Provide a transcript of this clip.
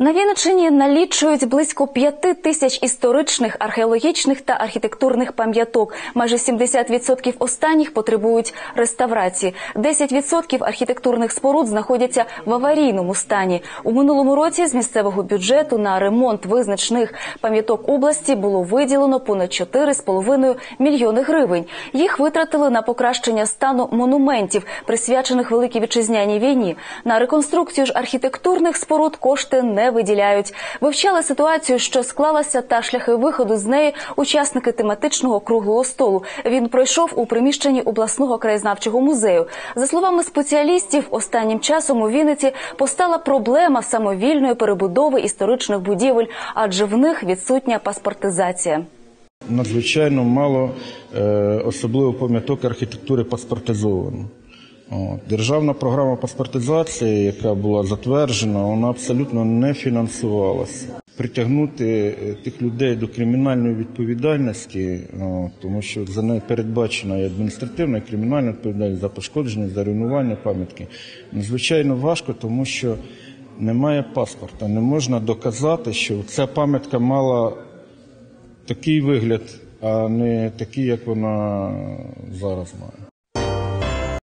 На Вінниччині налічують близько п'яти тисяч історичних, археологічних та архітектурних пам'яток. Майже 70% останніх потребують реставрації. 10% архітектурних споруд знаходяться в аварійному стані. У минулому році з місцевого бюджету на ремонт визначних пам'яток області було виділено понад 4,5 мільйони гривень. Їх витратили на покращення стану монументів, присвячених Великій Вітчизняній війні. На реконструкцію ж архітектурних споруд кошти не виділяють. Вивчали ситуацію, що склалася, та шляхи виходу з неї учасники тематичного круглого столу. Він пройшов у приміщенні обласного краєзнавчого музею. За словами спеціалістів, останнім часом у Вінниці постала проблема самовільної перебудови історичних будівель, адже в них відсутня паспортизація. Надзвичайно мало е, особливо пам'яток архітектури паспортизовано. Державна програма паспортизації, яка була затверджена, вона абсолютно не фінансувалася. Притягнути е, тих людей до кримінальної відповідальності, тому що за нею передбачена і адміністративна, і кримінальна відповідальність за пошкодження, за руйнування пам'ятки, надзвичайно важко, тому що немає паспорта. Не можна доказати, що ця пам'ятка мала такий вигляд, а не такий, як вона зараз має.